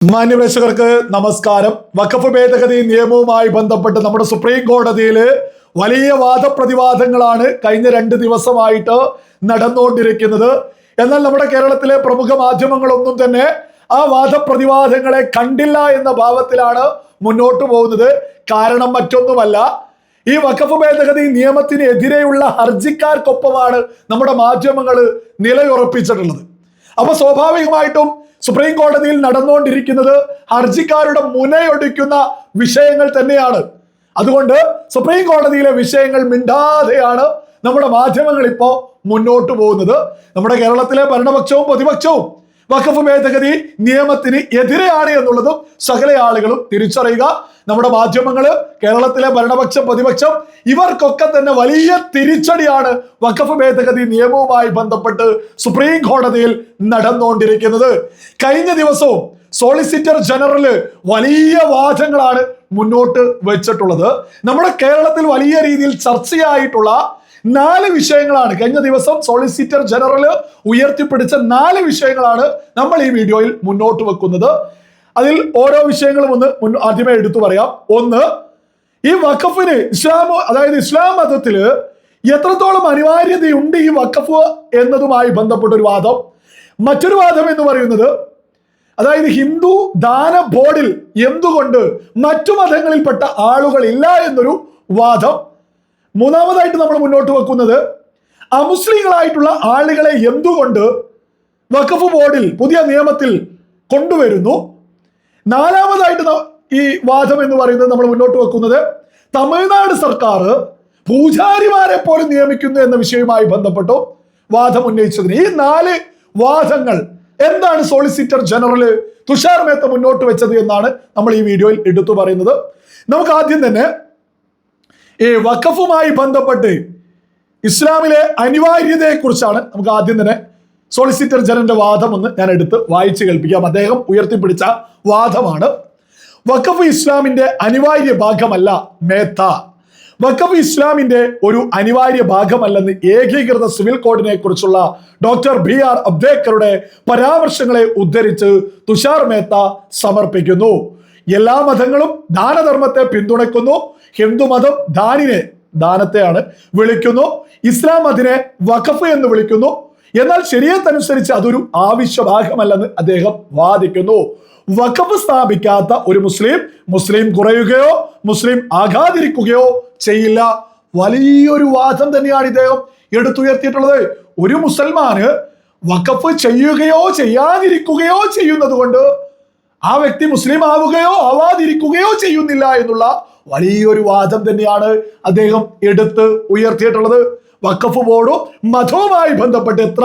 മാന്യപ്രേക്ഷകർക്ക് നമസ്കാരം. വഖഫ് ഭേദഗതി നിയമവുമായി ബന്ധപ്പെട്ട് നമ്മുടെ സുപ്രീം കോടതിയിൽ വലിയ വാദപ്രതിവാദങ്ങളാണ് കഴിഞ്ഞ രണ്ട് ദിവസമായിട്ട് നടന്നുകൊണ്ടിരിക്കുന്നത്. എന്നാൽ നമ്മുടെ കേരളത്തിലെ പ്രമുഖ മാധ്യമങ്ങളൊന്നും തന്നെ ആ വാദപ്രതിവാദങ്ങളെ കണ്ടില്ല എന്ന ഭാവത്തിലാണ് മുന്നോട്ട് പോകുന്നത്. കാരണം മറ്റൊന്നുമല്ല ഈ വഖഫ് ഭേദഗതി നിയമത്തിനെതിരെയുള്ള ഹർജിക്കാർക്കൊപ്പമാണ് നമ്മുടെ മാധ്യമങ്ങൾ നിലയുറപ്പിച്ചിട്ടുള്ളത്. അപ്പൊ സ്വാഭാവികമായിട്ടും സുപ്രീം കോടതിയിൽ നടന്നുകൊണ്ടിരിക്കുന്നത് ഹർജിക്കാരുടെ മുനയൊടിക്കുന്ന വിഷയങ്ങൾ തന്നെയാണ്. അതുകൊണ്ട് സുപ്രീം കോടതിയിലെ വിഷയങ്ങൾ മിണ്ടാതെയാണ് നമ്മുടെ മാധ്യമങ്ങൾ ഇപ്പോൾ മുന്നോട്ട് പോകുന്നത്. നമ്മുടെ കേരളത്തിലെ ഭരണപക്ഷവും പ്രതിപക്ഷവും വഖഫ് ഭേദഗതി നിയമത്തിന് എതിരെയാണ് എന്നുള്ളതും സകല ആളുകളും തിരിച്ചറിയുക. നമ്മുടെ മാധ്യമങ്ങൾ കേരളത്തിലെ ഭരണപക്ഷം പ്രതിപക്ഷം ഇവർക്കൊക്കെ തന്നെ വലിയ തിരിച്ചടിയാണ് വഖഫ് ഭേദഗതി നിയമവുമായി ബന്ധപ്പെട്ട് സുപ്രീം കോടതിയിൽ നടന്നുകൊണ്ടിരിക്കുന്നത്. കഴിഞ്ഞ ദിവസവും സോളിസിറ്റർ ജനറൽ വലിയ വാദങ്ങളാണ് മുന്നോട്ട് വെച്ചിട്ടുള്ളത്. നമ്മുടെ കേരളത്തിൽ വലിയ രീതിയിൽ ചർച്ചയായിട്ടുള്ള നാല് വിഷയങ്ങളാണ്. കഴിഞ്ഞ ദിവസം സോളിസിറ്റർ ജനറൽ ഉയർത്തിപ്പിടിച്ച നാല് വിഷയങ്ങളാണ് നമ്മൾ ഈ വീഡിയോയിൽ മുന്നോട്ട് വെക്കുന്നത്. അതിൽ ഓരോ വിഷയങ്ങളും ഒന്ന് ആദ്യമേ എടുത്തു പറയാം. ഒന്ന് ഈ വഖഫിന് ഇസ്ലാം അതായത് ഇസ്ലാം മതത്തിൽ എത്രത്തോളം അനിവാര്യതയുണ്ട് ഈ വഖഫ് എന്നതുമായി ബന്ധപ്പെട്ട ഒരു വാദം. മറ്റൊരു വാദം എന്ന് പറയുന്നത് അതായത് ഹിന്ദു ദാന ബോർഡിൽ എന്തുകൊണ്ട് മറ്റു മതങ്ങളിൽപ്പെട്ട ആളുകളില്ല എന്നൊരു വാദം. മൂന്നാമതായിട്ട് നമ്മൾ മുന്നോട്ട് വെക്കുന്നത് അമുസ്ലിങ്ങളായിട്ടുള്ള ആളുകളെ എന്തുകൊണ്ട് വഖഫ് ബോർഡിൽ പുതിയ നിയമത്തിൽ കൊണ്ടുവരുന്നു? നാലാമതായിട്ട് ഈ വാദം എന്ന് പറയുന്നത് നമ്മൾ മുന്നോട്ട് വെക്കുന്നത് തമിഴ്നാട് സർക്കാർ പൂജാരിമാരെ പോലും നിയമിക്കുന്നു എന്ന വിഷയവുമായി ബന്ധപ്പെട്ടു വാദം ഉന്നയിച്ചതിന്. ഈ നാല് വാദങ്ങൾ എന്താണ് സോളിസിറ്റർ ജനറൽ തുഷാർ മേത്ത മുന്നോട്ട് വെച്ചത് എന്നാണ് നമ്മൾ ഈ വീഡിയോയിൽ എടുത്തു പറയുന്നത്. നമുക്ക് ആദ്യം തന്നെ ഈ വഖഫുമായി ബന്ധപ്പെട്ട് ഇസ്ലാമിലെ അനിവാര്യതയെക്കുറിച്ചാണ് നമുക്ക് ആദ്യം തന്നെ സോളിസിറ്റർ ജനറലിന്റെ വാദം ഒന്ന് ഞാൻ എടുത്ത് വായിച്ചു കേൾപ്പിക്കാം. അദ്ദേഹം ഉയർത്തിപ്പിടിച്ച വാദമാണ്. വഖഫ് ഇസ്ലാമിന്റെ അനിവാര്യ ഭാഗമല്ല മേത്ത. വഖഫ് ഇസ്ലാമിന്റെ ഒരു അനിവാര്യ ഭാഗമല്ലെന്ന് ഏകീകൃത സിവിൽ കോഡിനെ കുറിച്ചുള്ള ഡോക്ടർ ബി ആർ അബ്ദേക്കറുടെ പരാമർശങ്ങളെ ഉദ്ധരിച്ച് തുഷാർ മേത്ത സമർപ്പിക്കുന്നു. എല്ലാ മതങ്ങളും ദാനധർമ്മത്തെ പിന്തുണയ്ക്കുന്നു. ഹിന്ദുമതം ദാനിനെ ദാനത്തെയാണ് വിളിക്കുന്നു. ഇസ്ലാം അതിനെ വഖഫ് എന്ന് വിളിക്കുന്നു. എന്നാൽ ശരീരത്തനുസരിച്ച് അതൊരു ആവശ്യഭാഗമല്ലെന്ന് അദ്ദേഹം വാദിക്കുന്നു. വഖഫ് സ്ഥാപിക്കാത്ത ഒരു മുസ്ലിം മുസ്ലിം കുറയുകയോ മുസ്ലിം ആകാതിരിക്കുകയോ ചെയ്യില്ല. വലിയൊരു വാദം തന്നെയാണ് ഇദ്ദേഹം എടുത്തുയർത്തിയിട്ടുള്ളത്. ഒരു മുസൽമാന് വഖഫ് ചെയ്യുകയോ ചെയ്യാതിരിക്കുകയോ ചെയ്യുന്നത് കൊണ്ട് ആ വ്യക്തി മുസ്ലിം ആവുകയോ ആവാതിരിക്കുകയോ ചെയ്യുന്നില്ല എന്നുള്ള വലിയൊരു വാദം തന്നെയാണ് അദ്ദേഹം എടുത്ത് ഉയർത്തിയിട്ടുള്ളത്. വഖഫ് ബോർഡും മതവുമായി ബന്ധപ്പെട്ട് എത്ര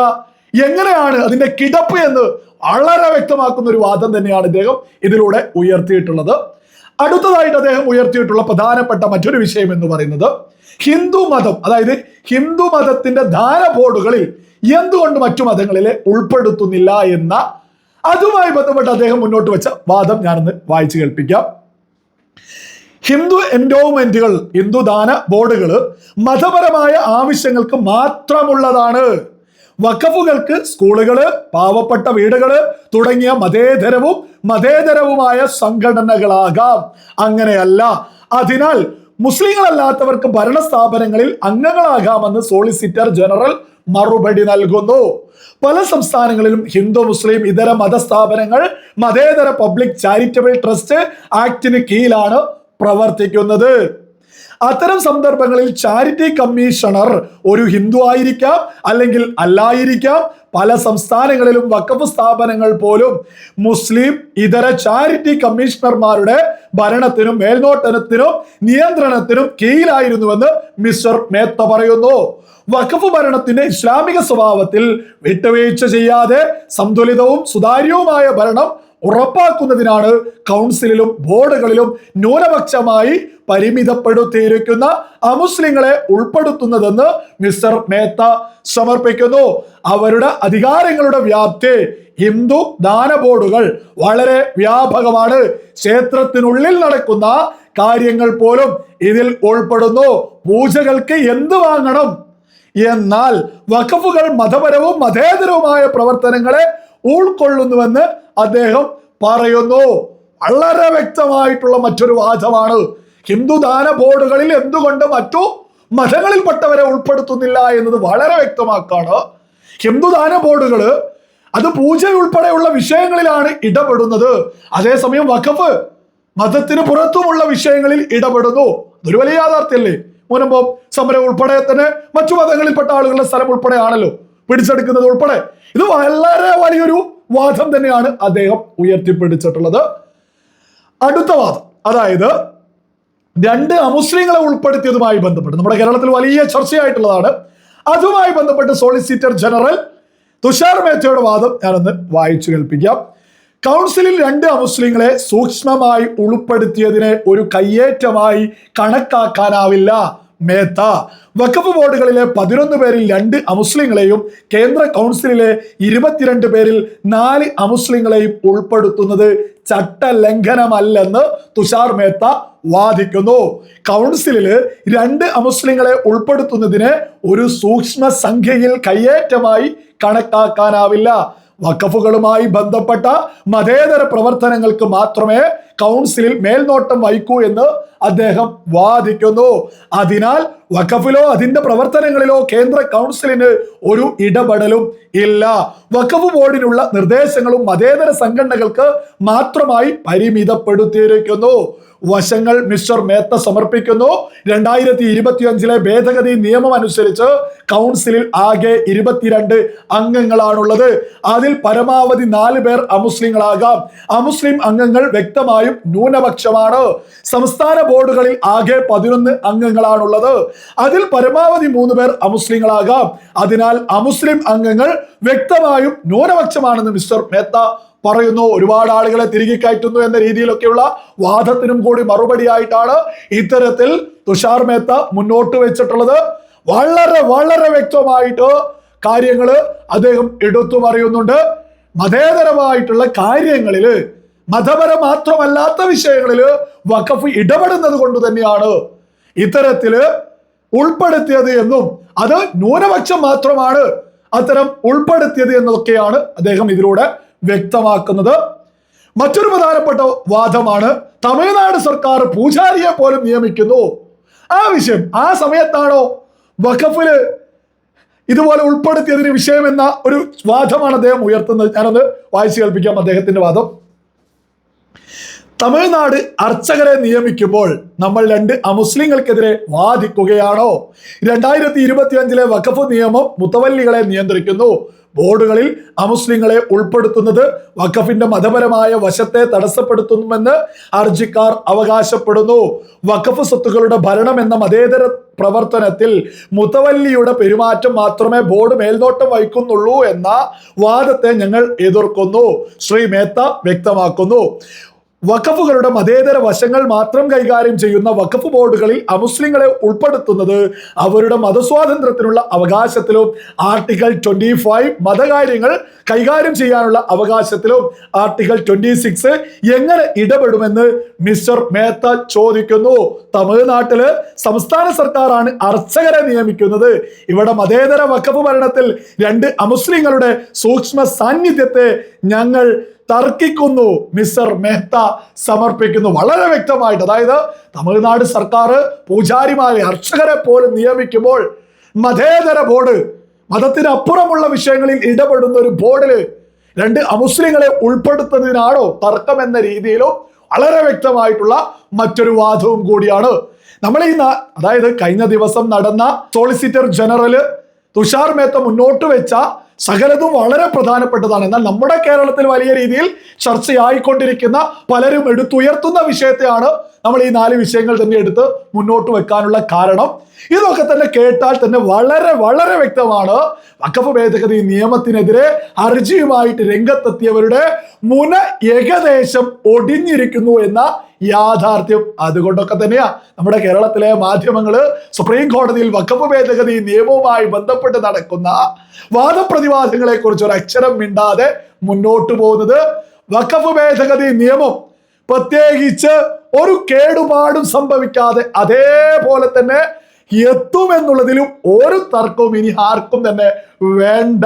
എങ്ങനെയാണ് അതിന്റെ കിടപ്പ് എന്ന് വളരെ വ്യക്തമാക്കുന്ന ഒരു വാദം തന്നെയാണ് അദ്ദേഹം ഇതിലൂടെ ഉയർത്തിയിട്ടുള്ളത്. അടുത്തതായിട്ട് അദ്ദേഹം ഉയർത്തിയിട്ടുള്ള പ്രധാനപ്പെട്ട മറ്റൊരു വിഷയം എന്ന് പറയുന്നത് ഹിന്ദു മതം അതായത് ഹിന്ദു മതത്തിന്റെ ദാന ബോർഡുകളിൽ എന്തുകൊണ്ട് മറ്റു മതങ്ങളിലെ ഉൾപ്പെടുത്തുന്നില്ല എന്ന അതുമായി ബന്ധപ്പെട്ട് അദ്ദേഹം മുന്നോട്ട് വെച്ച വാദം ഞാനൊന്ന് വായിച്ചു കേൾപ്പിക്കാം. ഹിന്ദു എൻഡോവ്മെന്റുകൾ ഹിന്ദു ദാന ബോർഡുകൾ മതപരമായ ആവശ്യങ്ങൾക്ക് മാത്രമുള്ളതാണ്. വഖഫുകൾക്ക് സ്കൂളുകൾ പാവപ്പെട്ട വീടുകൾ തുടങ്ങിയ മതേതരവും മതേതരവുമായ സംഘടനകളാകാം. അങ്ങനെയല്ല. അതിനാൽ മുസ്ലിങ്ങളല്ലാത്തവർക്ക് ഭരണ സ്ഥാപനങ്ങളിൽ അംഗങ്ങളാകാമെന്ന് സോളിസിറ്റർ ജനറൽ മറുപടി നൽകുന്നു. പല സംസ്ഥാനങ്ങളിലും ഹിന്ദു മുസ്ലിം ഇതര മതസ്ഥാപനങ്ങൾ മതേതര പബ്ലിക് ചാരിറ്റബിൾ ട്രസ്റ്റ് ആക്ടിന് കീഴിലാണ് പ്രവർത്തിക്കുന്നത്. അത്തരം സന്ദർഭങ്ങളിൽ ചാരിറ്റി കമ്മീഷണർ ഒരു ഹിന്ദു ആയിരിക്കാം അല്ലെങ്കിൽ അല്ലായിരിക്കാം. പല സംസ്ഥാനങ്ങളിലും വക്കഫ് സ്ഥാപനങ്ങൾ പോലും മുസ്ലിം ഇതര ചാരിറ്റി കമ്മീഷണർമാരുടെ ഭരണത്തിനും മേൽനോട്ടത്തിനും നിയന്ത്രണത്തിനും കീഴിലായിരുന്നുവെന്ന് മിസ്റ്റർ മേത്ത പറയുന്നു. വഖഫ് ഭരണത്തിന്റെ ഇസ്ലാമിക സ്വഭാവത്തിൽ വിട്ടുവീഴ്ച ചെയ്യാതെ സന്തുലിതവും സുതാര്യവുമായ ഭരണം ഉറപ്പാക്കുന്നതിനാണ് കൗൺസിലിലും ബോർഡുകളിലും ന്യൂനപക്ഷമായി പരിമിതപ്പെടുത്തിയിരിക്കുന്ന അമുസ്ലിങ്ങളെ ഉൾപ്പെടുത്തുന്നതെന്ന് മിസ്റ്റർ മേത്ത സമർപ്പിക്കുന്നു. അവരുടെ അധികാരങ്ങളുടെ വ്യാപ്തി ഹിന്ദു ദാന ബോർഡുകൾ വളരെ വ്യാപകമാണ്. ക്ഷേത്രത്തിനുള്ളിൽ നടക്കുന്ന കാര്യങ്ങൾ പോലും ഇതിൽ ഉൾപ്പെടുന്നു. പൂജകൾക്ക് എന്ത് വാങ്ങണം? എന്നാൽ വഖഫുകൾ മതപരവും മതേതരവുമായ പ്രവർത്തനങ്ങളെ ഉൾക്കൊള്ളുന്നുവെന്ന് അദ്ദേഹം പറയുന്നു. വളരെ വ്യക്തമായിട്ടുള്ള മറ്റൊരു വാദമാണ്. ഹിന്ദു ദാന ബോർഡുകളിൽ എന്തുകൊണ്ട് മറ്റു മതങ്ങളിൽപ്പെട്ടവരെ ഉൾപ്പെടുത്തുന്നില്ല എന്നത് വളരെ വ്യക്തമാക്കാണ്. ഹിന്ദു ദാന ബോർഡുകൾ അത് പൂജ ഉൾപ്പെടെയുള്ള വിഷയങ്ങളിലാണ് ഇടപെടുന്നത്. അതേസമയം വഖഫ് മതത്തിന് പുറത്തുമുള്ള വിഷയങ്ങളിൽ ഇടപെടുന്നു. ഒരു വലിയ യാഥാർത്ഥ്യല്ലേ മുനമ്പോ സമരം ഉൾപ്പെടെ തന്നെ മറ്റു മതങ്ങളിൽപ്പെട്ട ആളുകളുടെ സ്ഥലം ഉൾപ്പെടെയാണല്ലോ പിടിച്ചെടുക്കുന്നത് ഉൾപ്പെടെ. ഇത് വളരെ വലിയൊരു വാദം തന്നെയാണ് അദ്ദേഹം ഉയർത്തിപ്പിടിച്ചിട്ടുള്ളത്. അടുത്ത വാദം. അതായത് രണ്ട് അമുസ്ലിങ്ങളെ ഉൾപ്പെടുത്തിയതുമായി ബന്ധപ്പെട്ട് നമ്മുടെ കേരളത്തിൽ വലിയ ചർച്ചയായിട്ടുള്ളതാണ്. അതുമായി ബന്ധപ്പെട്ട് സോളിസിറ്റർ ജനറൽ തുഷാർ മേത്തയുടെ വാദം ഞാനൊന്ന് വായിച്ചു കേൾപ്പിക്കാം. കൗൺസിലിൽ രണ്ട് അമുസ്ലിങ്ങളെ സൂക്ഷ്മമായി ഉൾപ്പെടുത്തിയതിനെ ഒരു കയ്യേറ്റമായി കണക്കാക്കാനാവില്ല. മേത്ത വഖഫ് ബോർഡുകളിലെ പതിനൊന്ന് പേരിൽ രണ്ട് അമുസ്ലിങ്ങളെയും കേന്ദ്ര കൗൺസിലിലെ ഇരുപത്തിരണ്ട് പേരിൽ നാല് അമുസ്ലിങ്ങളെയും ഉൾപ്പെടുത്തുന്നത് ചട്ടലംഘനമല്ലെന്ന് തുഷാർ മേത്ത വാദിക്കുന്നു. കൗൺസിലിൽ രണ്ട് അമുസ്ലിങ്ങളെ ഉൾപ്പെടുത്തുന്നതിന് ഒരു സൂക്ഷ്മ സംഖ്യയിൽ കയ്യേറ്റമായി കണക്കാക്കാനാവില്ല. വഖഫുകളുമായി ബന്ധപ്പെട്ട മതേതര പ്രവർത്തനങ്ങൾക്ക് മാത്രമേ കൗൺസിലിൽ മേൽനോട്ടം വഹിക്കൂ എന്ന് അദ്ദേഹം വാദിക്കുന്നു. അതിനാൽ വഖഫിലോ അതിന്റെ പ്രവർത്തനങ്ങളിലോ കേന്ദ്ര കൗൺസിലിന് ഒരു ഇടപെടലും ഇല്ല. വഖഫ് ബോർഡിനുള്ള നിർദ്ദേശങ്ങളും മതേതര സംഘടനകൾക്ക് മാത്രമായി പരിമിതപ്പെടുത്തിയിരിക്കുന്നു. വശങ്ങൾ മിസ്റ്റർ മേത്ത സമർപ്പിക്കുന്നു. രണ്ടായിരത്തി ഇരുപത്തിയഞ്ചിലെ ഭേദഗതി നിയമം അനുസരിച്ച് കൗൺസിലിൽ ആകെ ഇരുപത്തിരണ്ട് അംഗങ്ങളാണുള്ളത്. അതിൽ പരമാവധി നാല് പേർ അമുസ്ലിങ്ങളാകാം. അമുസ്ലിം അംഗങ്ങൾ വ്യക്തമായും ന്യൂനപക്ഷമാണ്. സംസ്ഥാന ബോർഡുകളിൽ ആകെ പതിനൊന്ന് അംഗങ്ങളാണുള്ളത്. അതിൽ പരമാവധി മൂന്ന് പേർ അമുസ്ലിങ്ങളാകാം. അതിനാൽ അമുസ്ലിം അംഗങ്ങൾ വ്യക്തമായും ന്യൂനപക്ഷമാണെന്ന് മിസ്റ്റർ മേത്ത പറയുന്നു. ഒരുപാട് ആളുകളെ തിരികെ കയറ്റുന്നു എന്ന രീതിയിലൊക്കെയുള്ള വാദത്തിനും കൂടി മറുപടിയായിട്ടാണ് ഇത്തരത്തിൽ തുഷാർ മേത്ത മുന്നോട്ട് വെച്ചിട്ടുള്ളത്. വളരെ വളരെ വ്യക്തമായിട്ട് കാര്യങ്ങൾ അദ്ദേഹം എടുത്തു പറയുന്നുണ്ട്. മതേതരമായിട്ടുള്ള കാര്യങ്ങളിൽ മതപര മാത്രമല്ലാത്ത വിഷയങ്ങളിൽ വഖഫ് ഇടപെടുന്നത് കൊണ്ട് തന്നെയാണ് ഇത്തരത്തിൽ ഉൾപ്പെടുത്തിയത് എന്നും അത് ന്യൂനപക്ഷം മാത്രമാണ് അത്തരം ഉൾപ്പെടുത്തിയത് എന്നതൊക്കെയാണ് അദ്ദേഹം ഇതിലൂടെ വ്യക്തമാക്കുന്നത്. മറ്റൊരു പ്രധാനപ്പെട്ട വാദമാണ് തമിഴ്നാട് സർക്കാർ പൂജാരിയെ പോലും നിയമിക്കുന്നു. ആ വിഷയം ആ സമയത്താണോ വഖഫിൽ ഇതുപോലെ ഉൾപ്പെടുത്തിയതിന് വിഷയമെന്ന ഒരു വാദമാണ് അദ്ദേഹം ഉയർത്തുന്നത്? ഞാനത് വായിച്ചു കേൾപ്പിക്കാം അദ്ദേഹത്തിന്റെ വാദം. തമിഴ്നാട് അർച്ചകരെ നിയമിക്കുമ്പോൾ നമ്മൾ രണ്ട് അമുസ്ലിങ്ങൾക്കെതിരെ വാദിക്കുകയാണോ? രണ്ടായിരത്തി ഇരുപത്തി അഞ്ചിലെ വഖഫ് നിയമം മുത്തവല്ലികളെ നിയന്ത്രിക്കുന്നു. ബോർഡുകളിൽ അമുസ്ലിങ്ങളെ ഉൾപ്പെടുത്തുന്നത് വഖഫിന്റെ മതപരമായ വശത്തെ തടസ്സപ്പെടുത്തുന്നുവെന്ന് ഹർജിക്കാർ അവകാശപ്പെടുന്നു. വഖഫ് സ്വത്തുക്കളുടെ ഭരണം എന്ന മതേതര പ്രവർത്തനത്തിൽ മുത്തവല്ലിയുടെ പെരുമാറ്റം മാത്രമേ ബോർഡ് മേൽനോട്ടം വഹിക്കുന്നുള്ളൂ എന്ന വാദത്തെ ഞങ്ങൾ എതിർക്കുന്നു. ശ്രീ മേത്ത വ്യക്തമാക്കുന്നു. വഖഫുകളുടെ മതേതര വശങ്ങൾ മാത്രം കൈകാര്യം ചെയ്യുന്ന വഖഫ് ബോർഡുകളിൽ അമുസ്ലിങ്ങളെ ഉൾപ്പെടുത്തുന്നത് അവരുടെ മതസ്വാതന്ത്ര്യത്തിനുള്ള അവകാശത്തിലും ആർട്ടിക്കിൾ ട്വന്റി ഫൈവ് മതകാര്യങ്ങൾ കൈകാര്യം ചെയ്യാനുള്ള അവകാശത്തിലും ആർട്ടിക്കിൾ ട്വന്റി സിക്സ് എങ്ങനെ ഇടപെടുമെന്ന് മിസ്റ്റർ മേത്ത ചോദിക്കുന്നു. തമിഴ്നാട്ടിൽ സംസ്ഥാന സർക്കാരാണ് അർച്ചകരെ നിയമിക്കുന്നത്. ഇവിടെ മതേതര വഖഫ് ഭരണത്തിൽ രണ്ട് അമുസ്ലിങ്ങളുടെ സൂക്ഷ്മ സാന്നിധ്യത്തെ ഞങ്ങൾ തർക്കിക്കുന്നു. മിസ്റ്റർ മെഹ്ത്ത സമർപ്പിക്കുന്നു. വളരെ വ്യക്തമായിട്ട് അതായത് തമിഴ്നാട് സർക്കാർ പൂജാരിമാരെ അർച്ചകരെ പോലും നിയമിക്കുമ്പോൾ മതേതര ബോർഡ് മതത്തിനപ്പുറമുള്ള വിഷയങ്ങളിൽ ഇടപെടുന്ന ഒരു ബോർഡിൽ രണ്ട് അമുസ്ലിങ്ങളെ ഉൾപ്പെടുത്തുന്നതിനാണോ തർക്കം എന്ന രീതിയിലും വളരെ വ്യക്തമായിട്ടുള്ള മറ്റൊരു വാദവും കൂടിയാണ്. നമ്മൾ ഈ അതായത് കഴിഞ്ഞ ദിവസം നടന്ന സോളിസിറ്റർ ജനറൽ തുഷാർ മേത്ത മുന്നോട്ട് വെച്ച സകലതും വളരെ പ്രധാനപ്പെട്ടതാണ്. എന്നാൽ നമ്മുടെ കേരളത്തിൽ വലിയ രീതിയിൽ ചർച്ചയായിക്കൊണ്ടിരിക്കുന്ന പലരും എടുത്തുയർത്തുന്ന വിഷയത്തെയാണ് നമ്മൾ ഈ നാല് വിഷയങ്ങൾ തന്നെ എടുത്ത് മുന്നോട്ട് വെക്കാനുള്ള കാരണം. ഇതൊക്കെ തന്നെ കേട്ടാൽ തന്നെ വളരെ വളരെ വ്യക്തമാണ്. വക്കഫ് ഭേദഗതി നിയമത്തിനെതിരെ ഹർജിയുമായിട്ട് രംഗത്തെത്തിയവരുടെ മുന ഏകദേശം ഒടിഞ്ഞിരിക്കുന്നു എന്ന യാഥാർത്ഥ്യം. അതുകൊണ്ടൊക്കെ തന്നെയാ നമ്മുടെ കേരളത്തിലെ മാധ്യമങ്ങൾ സുപ്രീം കോടതിയിൽ വക്കഫ് ഭേദഗതി നിയമവുമായി ബന്ധപ്പെട്ട് നടക്കുന്ന വാദപ്രതിവാദങ്ങളെ കുറിച്ച് ഒരു അക്ഷരം മിണ്ടാതെ മുന്നോട്ട് പോകുന്നത്. വക്കഫ് ഭേദഗതി നിയമം പ്രത്യേകിച്ച് ഒരു കേടുപാടും സംഭവിക്കാതെ അതേപോലെ തന്നെ എത്തുമെന്നുള്ളതിലും ഒരു തർക്കവും ഇനി ആർക്കും തന്നെ വേണ്ട.